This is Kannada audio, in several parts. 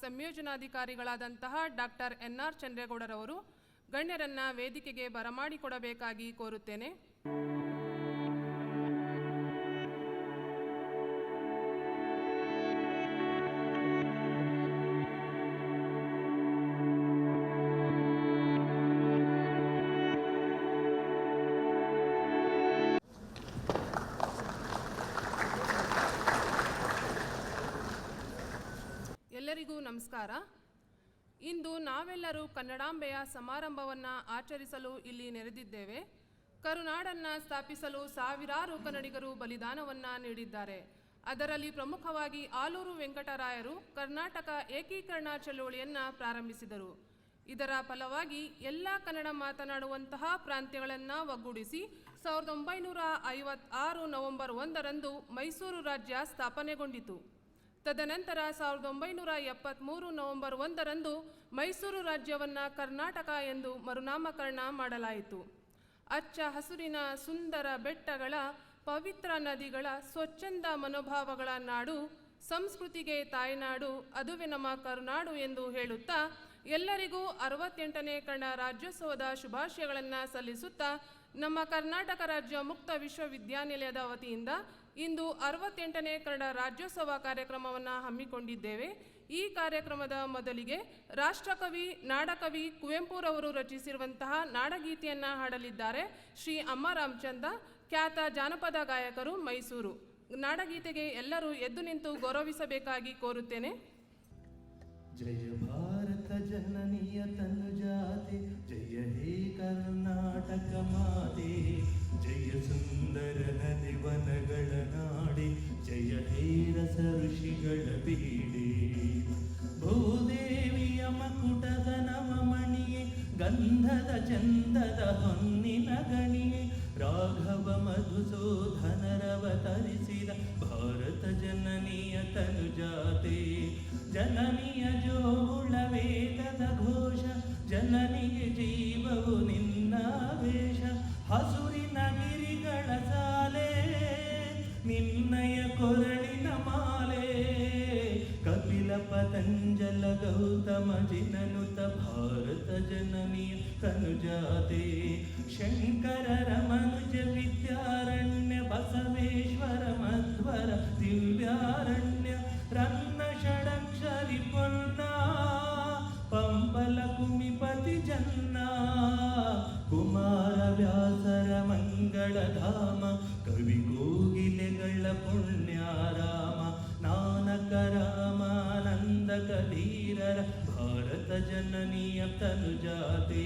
ಸಂಯೋಜನಾಧಿಕಾರಿಗಳಾದಂತಹ ಡಾಕ್ಟರ್ ಎನ್ ಆರ್ ಚಂದ್ರೇಗೌಡರವರು ಗಣ್ಯರನ್ನ ವೇದಿಕೆಗೆ ಬರಮಾಡಿಕೊಡಬೇಕಾಗಿ ಕೋರುತ್ತೇನೆ. ನಾವೆಲ್ಲರೂ ಕನ್ನಡಾಂಬೆಯ ಸಮಾರಂಭವನ್ನು ಆಚರಿಸಲು ಇಲ್ಲಿ ನೆರೆದಿದ್ದೇವೆ. ಕರುನಾಡನ್ನು ಸ್ಥಾಪಿಸಲು ಸಾವಿರಾರು ಕನ್ನಡಿಗರು ಬಲಿದಾನವನ್ನು ನೀಡಿದ್ದಾರೆ. ಅದರಲ್ಲಿ ಪ್ರಮುಖವಾಗಿ ಆಲೂರು ವೆಂಕಟರಾಯರು ಕರ್ನಾಟಕ ಏಕೀಕರಣ ಚಳುವಳಿಯನ್ನು ಪ್ರಾರಂಭಿಸಿದರು. ಇದರ ಫಲವಾಗಿ ಎಲ್ಲ ಕನ್ನಡ ಮಾತನಾಡುವಂತಹ ಪ್ರಾಂತ್ಯಗಳನ್ನು ಒಗ್ಗೂಡಿಸಿ ಸಾವಿರದ ಒಂಬೈನೂರ ಐವತ್ತಾರು ನವೆಂಬರ್ ಒಂದರಂದು ಮೈಸೂರು ರಾಜ್ಯ ಸ್ಥಾಪನೆಗೊಂಡಿತು. ತದನಂತರ ಸಾವಿರದ ಒಂಬೈನೂರ ಎಪ್ಪತ್ತ್ಮೂರು ನವೆಂಬರ್ ಒಂದರಂದು ಮೈಸೂರು ರಾಜ್ಯವನ್ನು ಕರ್ನಾಟಕ ಎಂದು ಮರುನಾಮಕರಣ ಮಾಡಲಾಯಿತು. ಅಚ್ಚ ಹಸುರಿನ ಸುಂದರ ಬೆಟ್ಟಗಳ, ಪವಿತ್ರ ನದಿಗಳ ಸ್ವಚ್ಛಂದ ಮನೋಭಾವಗಳ ನಾಡು, ಸಂಸ್ಕೃತಿಗೆ ತಾಯ್ನಾಡು, ಅದುವೆ ನಮ್ಮ ಕರುನಾಡು ಎಂದು ಹೇಳುತ್ತಾ, ಎಲ್ಲರಿಗೂ ಅರವತ್ತೆಂಟನೇ ಕನ್ನಡ ರಾಜ್ಯೋತ್ಸವದ ಶುಭಾಶಯಗಳನ್ನು ಸಲ್ಲಿಸುತ್ತಾ, ನಮ್ಮ ಕರ್ನಾಟಕ ರಾಜ್ಯ ಮುಕ್ತ ವಿಶ್ವವಿದ್ಯಾನಿಲಯದ ವತಿಯಿಂದ ಇಂದು ಅರವತ್ತೆಂಟನೇ ಕನ್ನಡ ರಾಜ್ಯೋತ್ಸವ ಕಾರ್ಯಕ್ರಮವನ್ನು ಹಮ್ಮಿಕೊಂಡಿದ್ದೇವೆ. ಈ ಕಾರ್ಯಕ್ರಮದ ಮೊದಲಿಗೆ ರಾಷ್ಟ್ರಕವಿ, ನಾಡಕವಿ ಕುವೆಂಪುರವರು ರಚಿಸಿರುವಂತಹ ನಾಡಗೀತೆಯನ್ನು ಹಾಡಲಿದ್ದಾರೆ. ಶ್ರೀ ಅಮ್ಮ ರಾಮಚಂದ್ರ, ಖ್ಯಾತ ಜಾನಪದ ಗಾಯಕರು ಮೈಸೂರು. ನಾಡಗೀತೆಗೆ ಎಲ್ಲರೂ ಎದ್ದು ನಿಂತು ಗೌರವಿಸಬೇಕಾಗಿ ಕೋರುತ್ತೇನೆ. ಜಯ ಭಾರತ ಚಂದದ ಹೊನ್ನಿನ ಗಣಿ ರಾಘವ ಮಧುಸೂಧನರವತರಿಸಿದ ಭಾರತ ಜನನಿಯ ತನುಜಾತೆ. ಜನನಿಯ ಜೋಗುಳ ವೇದದ ಘೋಷ, ಜನನಿಗೆ ಜೀವವು ನಿನ್ನ ವೇಷ. ಹಸುರಿನ ಗಿರಿಗಳ ಸಾಲೆ, ನಿನ್ನಯ ಕೊರಳಿನ ಮಾಲೆ. ಕಪಿಲ ಪತಂಜಲ ಗೌತಮ ಜಿನನುತ ಭಾರತ ಜನನಿಯ ತನುಜಾತೆ ಶಂಕರರ ಕಬೀರರ ಭಾರತ ಜನನೀಯ ತನುಜಾತೆ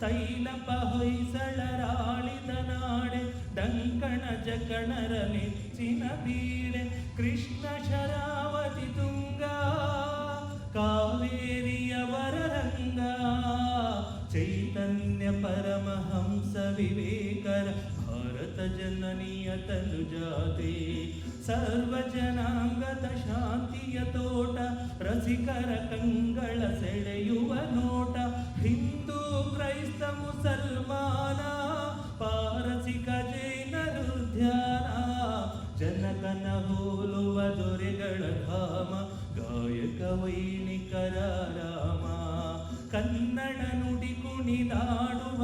ತೈಲಪ ಹೊಯ್ಸಳರಾಳಿದ ನಾಡೆ ಡಂಕಣ ಜಕಣರ ನೆಚ್ಚಿನ ಬೀಡೆ ಕೃಷ್ಣ ಶರಾವತಿ ತುಂಗ ಕಾವೇರಿಯ ವರರಂಗ ಚೈತನ್ಯ ಪರಮಹಂಸ ವಿವೇಕರ ಭಾರತ ಜನನೀಯ ತನುಜಾತೆ ಸರ್ವ ಜನಾಂಗದ ಶಾಂತಿಯ ತೋಟ ರಸಿಕರ ಕಂಗಳ ಸೆಳೆಯುವ ನೋಟ, ಹಿಂದೂ ಕ್ರೈಸ್ತ ಮುಸಲ್ಮಾನ ಪಾರಸಿಕ ಜೈನರು ಧ್ಯಾನ, ಜನಕನ ಹೋಲುವ ದೊರೆಗಳ ಧಾಮ, ಗಾಯಕ ವೈಣಿಕರ ರಾಮ ಕನ್ನಡ ನುಡಿ ಕುಣಿದಾಡುವ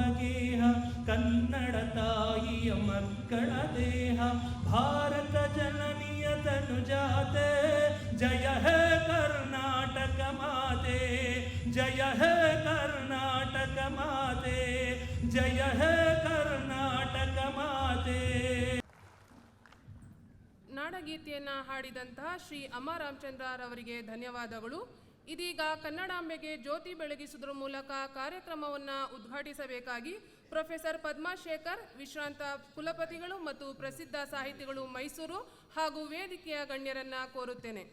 ಕನ್ನಡ ತಾಯಿಯ ಮಕ್ಕಳ ದೇಹ, ಭಾರತ ಜನನಿಯ ತನುಜಾತೆ. ಜಯ ಹೇ ಕರ್ನಾಟಕ ಮಾತೆ, ಜಯ ಹೇ ಕರ್ನಾಟಕ ಮಾತೆ, ಜಯ ಹೇ ಕರ್ನಾಟಕ ಮಾತೆ. ನಾಡಗೀತೆಯನ್ನು ಹಾಡಿದಂತಹ ಶ್ರೀ ಅಮ್ಮ ರಾಮಚಂದ್ರರವರಿಗೆ ಧನ್ಯವಾದಗಳು. ಇದೀಗ ಕನ್ನಡಾಂಬೆಗೆ ಜ್ಯೋತಿ ಬೆಳಗಿಸುವುದರ ಮೂಲಕ ಕಾರ್ಯಕ್ರಮವನ್ನು ಉದ್ಘಾಟಿಸಬೇಕಾಗಿ ಪ್ರೊಫೆಸರ್ ಪದ್ಮಾಶೇಖರ್ ವಿಶ್ರಾಂತ ಕುಲಪತಿಗಳು ಮತ್ತು ಪ್ರಸಿದ್ಧ ಸಾಹಿತಿಗಳು ಮೈಸೂರು ಹಾಗೂ ವೇದಿಕೆಯ ಗಣ್ಯರನ್ನ ಕೋರುತ್ತೇನೆ.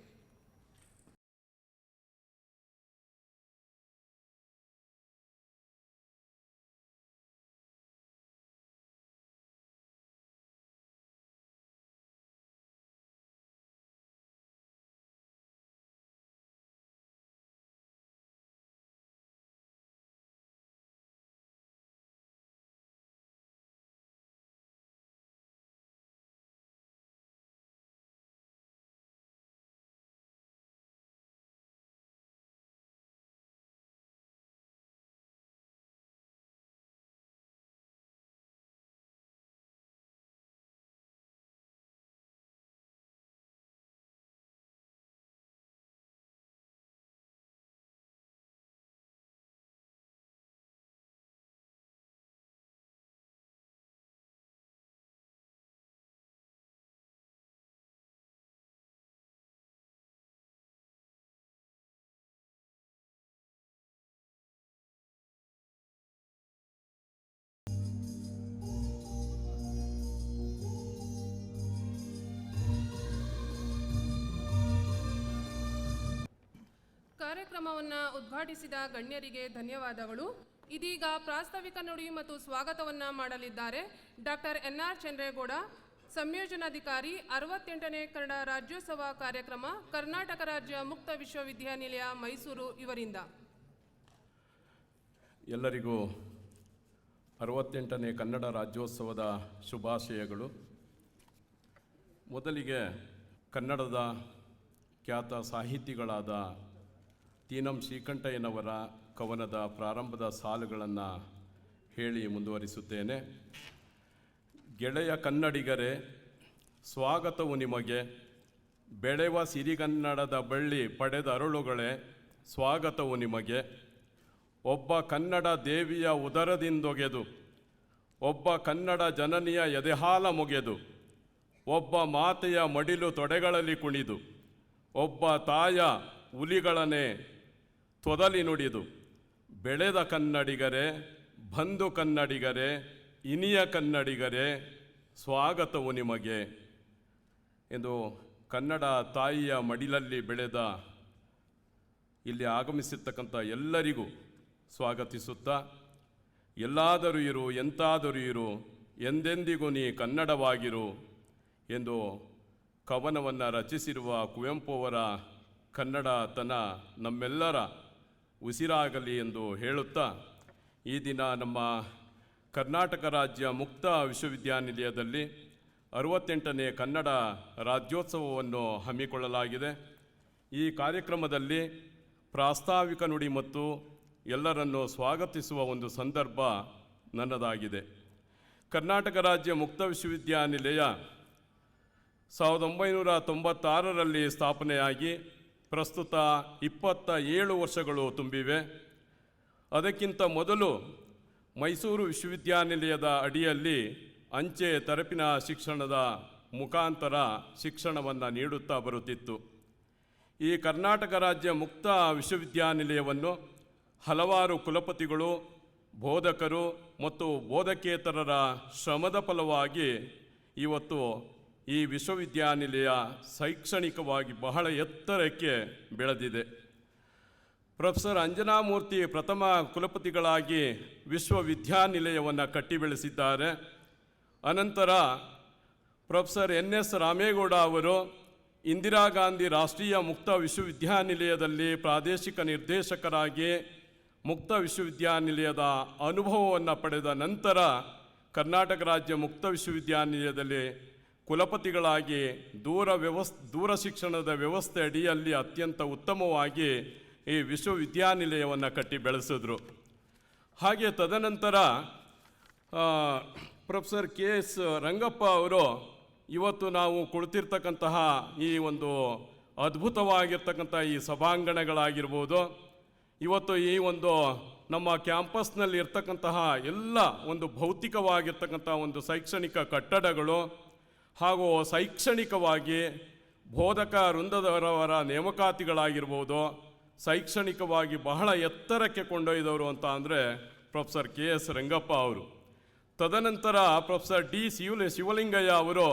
ಕಾರ್ಯಕ್ರಮವನ್ನು ಉದ್ಘಾಟಿಸಿದ ಗಣ್ಯರಿಗೆ ಧನ್ಯವಾದಗಳು. ಇದೀಗ ಪ್ರಾಸ್ತಾವಿಕ ನುಡಿ ಮತ್ತು ಸ್ವಾಗತವನ್ನು ಮಾಡಲಿದ್ದಾರೆ. ಡಾಕ್ಟರ್ ಎನ್ ಆರ್ ಚಂದ್ರೇಗೌಡ, ಸಂಯೋಜನಾಧಿಕಾರಿ, ಅರವತ್ತೆಂಟನೇ ಕನ್ನಡ ರಾಜ್ಯೋತ್ಸವ ಕಾರ್ಯಕ್ರಮ, ಕರ್ನಾಟಕ ರಾಜ್ಯ ಮುಕ್ತ ವಿಶ್ವವಿದ್ಯಾನಿಲಯ, ಮೈಸೂರು ಇವರಿಂದ. ಎಲ್ಲರಿಗೂ ಅರವತ್ತೆಂಟನೇ ಕನ್ನಡ ರಾಜ್ಯೋತ್ಸವದ ಶುಭಾಶಯಗಳು. ಮೊದಲಿಗೆ ಕನ್ನಡದ ಖ್ಯಾತ ಸಾಹಿತಿಗಳಾದ ತೀನಂ ಶ್ರೀಕಂಠಯ್ಯನವರ ಕವನದ ಪ್ರಾರಂಭದ ಸಾಲುಗಳನ್ನು ಹೇಳಿ ಮುಂದುವರಿಸುತ್ತೇನೆ. ಗೆಳೆಯ ಕನ್ನಡಿಗರೇ, ಸ್ವಾಗತವು ನಿಮಗೆ. ಬೆಳೆವ ಸಿರಿಗನ್ನಡದ ಬಳ್ಳಿ ಪಡೆದ ಅರುಳುಗಳೇ, ಸ್ವಾಗತವು ನಿಮಗೆ. ಒಬ್ಬ ಕನ್ನಡ ದೇವಿಯ ಉದರದಿಂದೊಗೆದು, ಒಬ್ಬ ಕನ್ನಡ ಜನನಿಯ ಎದೆಹಾಲ ಮುಗೆದು, ಒಬ್ಬ ಮಾತೆಯ ಮಡಿಲು ತೊಡೆಗಳಲ್ಲಿ ಕುಣಿದು, ಒಬ್ಬ ತಾಯ ಹುಲಿಗಳನ್ನೇ ತೊದಲಿ ನುಡಿದು, ಬೆಳೆದ ಕನ್ನಡಿಗರೇ ಬಂಧು ಕನ್ನಡಿಗರೇ, ಇನಿಯ ಕನ್ನಡಿಗರೇ, ಸ್ವಾಗತವು ನಿಮಗೆ. ಎಂದು ಕನ್ನಡ ತಾಯಿಯ ಮಡಿಲಲ್ಲಿ ಬೆಳೆದ, ಇಲ್ಲಿ ಆಗಮಿಸಿರ್ತಕ್ಕಂಥ ಎಲ್ಲರಿಗೂ ಸ್ವಾಗತಿಸುತ್ತಾ, ಎಲ್ಲಾದರೂ ಇರು, ಎಂತಾದರೂ ಇರು, ಎಂದೆಂದಿಗೂ ನೀ ಕನ್ನಡವಾಗಿರು ಎಂದು ಕವನವನ್ನು ರಚಿಸಿರುವ ಕುವೆಂಪು ಅವರ ಕನ್ನಡತನ ನಮ್ಮೆಲ್ಲರ ಉಸಿರಾಗಲಿ ಎಂದು ಹೇಳುತ್ತಾ, ಈ ದಿನ ನಮ್ಮ ಕರ್ನಾಟಕ ರಾಜ್ಯ ಮುಕ್ತ ವಿಶ್ವವಿದ್ಯಾನಿಲಯದಲ್ಲಿ ಅರವತ್ತೆಂಟನೇ ಕನ್ನಡ ರಾಜ್ಯೋತ್ಸವವನ್ನು ಹಮ್ಮಿಕೊಳ್ಳಲಾಗಿದೆ. ಈ ಕಾರ್ಯಕ್ರಮದಲ್ಲಿ ಪ್ರಾಸ್ತಾವಿಕ ನುಡಿ ಮತ್ತು ಎಲ್ಲರನ್ನು ಸ್ವಾಗತಿಸುವ ಒಂದು ಸಂದರ್ಭ ನನ್ನದಾಗಿದೆ. ಕರ್ನಾಟಕ ರಾಜ್ಯ ಮುಕ್ತ ವಿಶ್ವವಿದ್ಯಾನಿಲಯ ಸಾವಿರದ ಒಂಬೈನೂರ ತೊಂಬತ್ತಾರರಲ್ಲಿ ಸ್ಥಾಪನೆಯಾಗಿ ಪ್ರಸ್ತುತ ಇಪ್ಪತ್ತ ಏಳು ವರ್ಷಗಳು ತುಂಬಿವೆ. ಅದಕ್ಕಿಂತ ಮೊದಲು ಮೈಸೂರು ವಿಶ್ವವಿದ್ಯಾನಿಲಯದ ಅಡಿಯಲ್ಲಿ ಅಂಚೆ ತರಪಿನ ಶಿಕ್ಷಣದ ಮುಖಾಂತರ ಶಿಕ್ಷಣವನ್ನು ನೀಡುತ್ತಾ ಬರುತ್ತಿತ್ತು. ಈ ಕರ್ನಾಟಕ ರಾಜ್ಯ ಮುಕ್ತ ವಿಶ್ವವಿದ್ಯಾನಿಲಯವನ್ನು ಹಲವಾರು ಕುಲಪತಿಗಳು, ಬೋಧಕರು ಮತ್ತು ಬೋಧಕೇತರರ ಶ್ರಮದ ಫಲವಾಗಿ ಇವತ್ತು ಈ ವಿಶ್ವವಿದ್ಯಾನಿಲಯ ಶೈಕ್ಷಣಿಕವಾಗಿ ಬಹಳ ಎತ್ತರಕ್ಕೆ ಬೆಳೆದಿದೆ. ಪ್ರೊಫೆಸರ್ ಅಂಜನಾಮೂರ್ತಿ ಪ್ರಥಮ ಕುಲಪತಿಗಳಾಗಿ ವಿಶ್ವವಿದ್ಯಾನಿಲಯವನ್ನು ಕಟ್ಟಿ ಬೆಳೆಸಿದ್ದಾರೆ ಅನಂತರ ಪ್ರೊಫೆಸರ್ ಎನ್ ಎಸ್ ರಾಮೇಗೌಡ ಅವರು ಇಂದಿರಾ ಗಾಂಧಿ ರಾಷ್ಟ್ರೀಯ ಮುಕ್ತ ವಿಶ್ವವಿದ್ಯಾನಿಲಯದಲ್ಲಿ ಪ್ರಾದೇಶಿಕ ನಿರ್ದೇಶಕರಾಗಿ ಮುಕ್ತ ವಿಶ್ವವಿದ್ಯಾನಿಲಯದ ಅನುಭವವನ್ನು ಪಡೆದ ನಂತರ ಕರ್ನಾಟಕ ರಾಜ್ಯ ಮುಕ್ತ ವಿಶ್ವವಿದ್ಯಾನಿಲಯದಲ್ಲಿ ಕುಲಪತಿಗಳಾಗಿ ದೂರ ವ್ಯವಸ್, ದೂರ ಶಿಕ್ಷಣದ ವ್ಯವಸ್ಥೆ ಅಡಿಯಲ್ಲಿ ಅತ್ಯಂತ ಉತ್ತಮವಾಗಿ ಈ ವಿಶ್ವವಿದ್ಯಾನಿಲಯವನ್ನು ಕಟ್ಟಿ ಬೆಳೆಸಿದ್ರು. ಹಾಗೆ ತದನಂತರ ಪ್ರೊಫೆಸರ್ ಕೆ ಎಸ್ ರಂಗಪ್ಪ ಅವರು ಇವತ್ತು ನಾವು ಕುಳಿತಿರ್ತಕ್ಕಂತಹ ಈ ಒಂದು ಅದ್ಭುತವಾಗಿರ್ತಕ್ಕಂಥ ಈ ಸಭಾಂಗಣಗಳಾಗಿರ್ಬೋದು, ಇವತ್ತು ಈ ಒಂದು ನಮ್ಮ ಕ್ಯಾಂಪಸ್ನಲ್ಲಿ ಇರ್ತಕ್ಕಂತಹ ಎಲ್ಲ ಒಂದು ಭೌತಿಕವಾಗಿರ್ತಕ್ಕಂಥ ಒಂದು ಶೈಕ್ಷಣಿಕ ಕಟ್ಟಡಗಳು ಹಾಗೂ ಶೈಕ್ಷಣಿಕವಾಗಿ ಬೋಧಕ ವೃಂದದವರವರ ನೇಮಕಾತಿಗಳಾಗಿರ್ಬೋದು, ಶೈಕ್ಷಣಿಕವಾಗಿ ಬಹಳ ಎತ್ತರಕ್ಕೆ ಕೊಂಡೊಯ್ದವರು ಅಂತ ಅಂದರೆ ಪ್ರೊಫೆಸರ್ ಕೆ ಎಸ್ ರಂಗಪ್ಪ ಅವರು. ತದನಂತರ ಪ್ರೊಫೆಸರ್ ಡಿ ಶಿವಲಿ, ಶಿವಲಿಂಗಯ್ಯ ಅವರು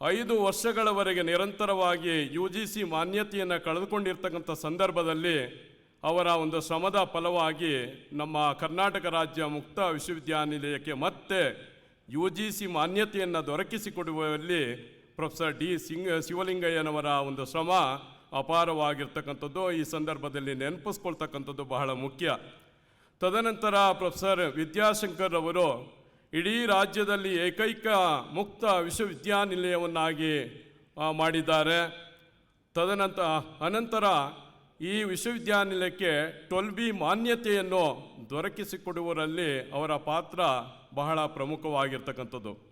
ಐದು ವರ್ಷಗಳವರೆಗೆ ನಿರಂತರವಾಗಿ ಯು ಜಿ ಸಿ ಮಾನ್ಯತೆಯನ್ನು ಕಳೆದುಕೊಂಡಿರ್ತಕ್ಕಂಥ ಸಂದರ್ಭದಲ್ಲಿ ಅವರ ಒಂದು ಶ್ರಮದ ಫಲವಾಗಿ ನಮ್ಮ ಕರ್ನಾಟಕ ರಾಜ್ಯ ಮುಕ್ತ ವಿಶ್ವವಿದ್ಯಾನಿಲಯಕ್ಕೆ ಮತ್ತೆ ಯು ಜಿ ಸಿ ಮಾನ್ಯತೆಯನ್ನು ದೊರಕಿಸಿಕೊಡುವಲ್ಲಿ ಪ್ರೊಫೆಸರ್ ಡಿ ಸಿಂಗ್, ಶಿವಲಿಂಗಯ್ಯನವರ ಒಂದು ಶ್ರಮ ಅಪಾರವಾಗಿರ್ತಕ್ಕಂಥದ್ದು. ಈ ಸಂದರ್ಭದಲ್ಲಿ ನೆನಪಿಸ್ಕೊಳ್ತಕ್ಕಂಥದ್ದು ಬಹಳ ಮುಖ್ಯ. ತದನಂತರ ಪ್ರೊಫೆಸರ್ ವಿದ್ಯಾಶಂಕರ್ ಅವರು ಇಡೀ ರಾಜ್ಯದಲ್ಲಿ ಏಕೈಕ ಮುಕ್ತ ವಿಶ್ವವಿದ್ಯಾನಿಲಯವನ್ನಾಗಿ ಮಾಡಿದ್ದಾರೆ. ತದನಂತರ ಅನಂತರ ಈ ವಿಶ್ವವಿದ್ಯಾನಿಲಯಕ್ಕೆ ಟೊಲ್ಬಿ ಮಾನ್ಯತೆಯನ್ನು ದೊರಕಿಸಿಕೊಡುವರಲ್ಲಿ ಅವರ ಪಾತ್ರ ಬಹಳ ಪ್ರಮುಖವಾಗಿರ್ತಕ್ಕಂಥದ್ದು.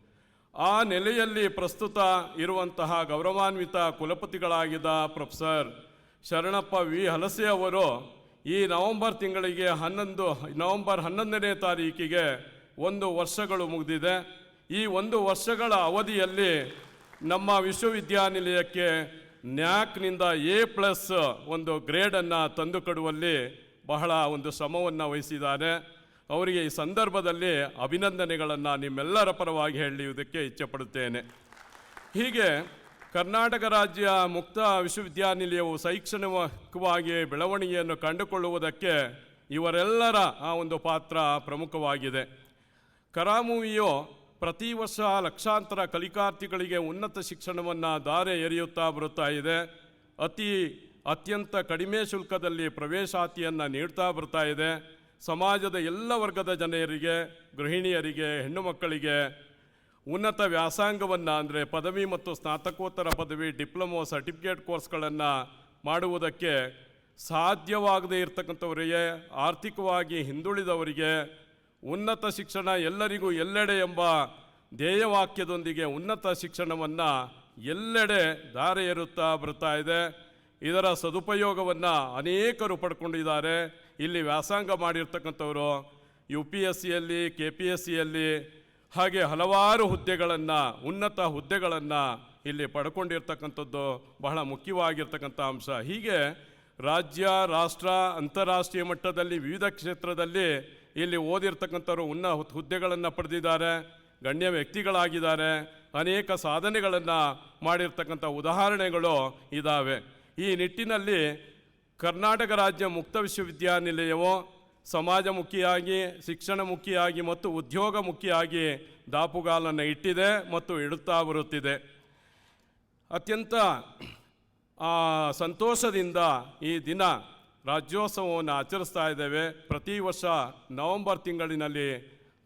ಆ ನೆಲೆಯಲ್ಲಿ ಪ್ರಸ್ತುತ ಇರುವಂತಹ ಗೌರವಾನ್ವಿತ ಕುಲಪತಿಗಳಾಗಿದ್ದ ಪ್ರೊಫೆಸರ್ ಶರಣಪ್ಪ ವಿ. ಹಲಸೆ ಅವರು ಈ ನವೆಂಬರ್ ತಿಂಗಳಿಗೆ ಹನ್ನೊಂದು, ನವೆಂಬರ್ ಹನ್ನೊಂದನೇ ತಾರೀಕಿಗೆ ಒಂದು ವರ್ಷಗಳು ಮುಗಿದಿದೆ. ಈ ಒಂದು ವರ್ಷಗಳ ಅವಧಿಯಲ್ಲಿ ನಮ್ಮ ವಿಶ್ವವಿದ್ಯಾನಿಲಯಕ್ಕೆ ನ್ಯಾಕ್ನಿಂದ ಎ ಪ್ಲಸ್ ಒಂದು ಗ್ರೇಡನ್ನು ತಂದುಕೊಡುವಲ್ಲಿ ಬಹಳ ಒಂದು ಶ್ರಮವನ್ನು ವಹಿಸಿದ್ದಾರೆ. ಅವರಿಗೆ ಈ ಸಂದರ್ಭದಲ್ಲಿ ಅಭಿನಂದನೆಗಳನ್ನು ನಿಮ್ಮೆಲ್ಲರ ಪರವಾಗಿ ಹೇಳುವುದಕ್ಕೆ ಇಚ್ಛೆಪಡುತ್ತೇನೆ. ಹೀಗೆ ಕರ್ನಾಟಕ ರಾಜ್ಯ ಮುಕ್ತ ವಿಶ್ವವಿದ್ಯಾನಿಲಯವು ಶೈಕ್ಷಣಿಕವಾಗಿ ಬೆಳವಣಿಗೆಯನ್ನು ಕಂಡುಕೊಳ್ಳುವುದಕ್ಕೆ ಇವರೆಲ್ಲರ ಆ ಒಂದು ಪಾತ್ರ ಪ್ರಮುಖವಾಗಿದೆ. ಕರಾಮುವಿಯು ಪ್ರತಿ ವರ್ಷ ಲಕ್ಷಾಂತರ ಕಲಿಕಾರ್ಥಿಗಳಿಗೆ ಉನ್ನತ ಶಿಕ್ಷಣವನ್ನು ದಾರೆ ಎರೆಯುತ್ತಾ ಬರುತ್ತಾ ಇದೆ. ಅತಿ ಅತ್ಯಂತ ಕಡಿಮೆ ಶುಲ್ಕದಲ್ಲಿ ಪ್ರವೇಶಾತಿಯನ್ನು ನೀಡ್ತಾ ಬರ್ತಾ ಇದೆ. ಸಮಾಜದ ಎಲ್ಲ ವರ್ಗದ ಜನರಿಗೆ, ಗೃಹಿಣಿಯರಿಗೆ ಹೆಣ್ಣು ಮಕ್ಕಳಿಗೆ ಉನ್ನತ ವ್ಯಾಸಂಗವನ್ನು ಅಂದರೆ ಪದವಿ ಮತ್ತು ಸ್ನಾತಕೋತ್ತರ ಪದವಿ, ಡಿಪ್ಲೊಮೊ, ಸರ್ಟಿಫಿಕೇಟ್ ಕೋರ್ಸ್ಗಳನ್ನು ಮಾಡುವುದಕ್ಕೆ ಸಾಧ್ಯವಾಗದೇ ಇರತಕ್ಕಂಥವರಿಗೆ, ಆರ್ಥಿಕವಾಗಿ ಹಿಂದುಳಿದವರಿಗೆ ಉನ್ನತ ಶಿಕ್ಷಣ ಎಲ್ಲರಿಗೂ ಎಲ್ಲೆಡೆ ಎಂಬ ಧ್ಯೇಯವಾಕ್ಯದೊಂದಿಗೆ ಉನ್ನತ ಶಿಕ್ಷಣವನ್ನು ಎಲ್ಲೆಡೆ ದಾರೆ ಏರುತ್ತಾ ಬರ್ತಾ ಇದೆ. ಇದರ ಸದುಪಯೋಗವನ್ನು ಅನೇಕರು ಪಡ್ಕೊಂಡಿದ್ದಾರೆ. ಇಲ್ಲಿ ವ್ಯಾಸಂಗ ಮಾಡಿರ್ತಕ್ಕಂಥವರು, ಯು ಪಿ ಎಸ್ ಸಿಯಲ್ಲಿ, ಕೆ ಪಿ ಎಸ್ ಸಿಯಲ್ಲಿ ಹಾಗೆ ಹಲವಾರು ಹುದ್ದೆಗಳನ್ನು, ಉನ್ನತ ಹುದ್ದೆಗಳನ್ನು ಇಲ್ಲಿ ಪಡ್ಕೊಂಡಿರ್ತಕ್ಕಂಥದ್ದು ಬಹಳ ಮುಖ್ಯವಾಗಿರ್ತಕ್ಕಂಥ ಅಂಶ. ಹೀಗೆ ರಾಜ್ಯ, ರಾಷ್ಟ್ರ, ಅಂತಾರಾಷ್ಟ್ರೀಯ ಮಟ್ಟದಲ್ಲಿ, ವಿವಿಧ ಕ್ಷೇತ್ರದಲ್ಲಿ ಇಲ್ಲಿ ಓದಿರ್ತಕ್ಕಂಥವ್ರು ಉನ್ನ ಹುದ್ದೆಗಳನ್ನು ಪಡೆದಿದ್ದಾರೆ, ಗಣ್ಯ ವ್ಯಕ್ತಿಗಳಾಗಿದ್ದಾರೆ, ಅನೇಕ ಸಾಧನೆಗಳನ್ನು ಮಾಡಿರ್ತಕ್ಕಂಥ ಉದಾಹರಣೆಗಳು ಇದ್ದಾವೆ ಈ ನಿಟ್ಟಿನಲ್ಲಿ ಕರ್ನಾಟಕ ರಾಜ್ಯ ಮುಕ್ತ ವಿಶ್ವವಿದ್ಯಾನಿಲಯವು ಸಮಾಜಮುಖಿಯಾಗಿ, ಶಿಕ್ಷಣಮುಖಿಯಾಗಿ ಮತ್ತು ಉದ್ಯೋಗಮುಖಿಯಾಗಿ ದಾಪುಗಾಲನ್ನು ಇಟ್ಟಿದೆ ಮತ್ತು ಇಡುತ್ತಾ ಬರುತ್ತಿದೆ. ಅತ್ಯಂತ ಸಂತೋಷದಿಂದ ಈ ದಿನ ರಾಜ್ಯೋತ್ಸವವನ್ನು ಆಚರಿಸ್ತಾ ಇದ್ದೇವೆ. ಪ್ರತಿ ವರ್ಷ ನವೆಂಬರ್ ತಿಂಗಳಿನಲ್ಲಿ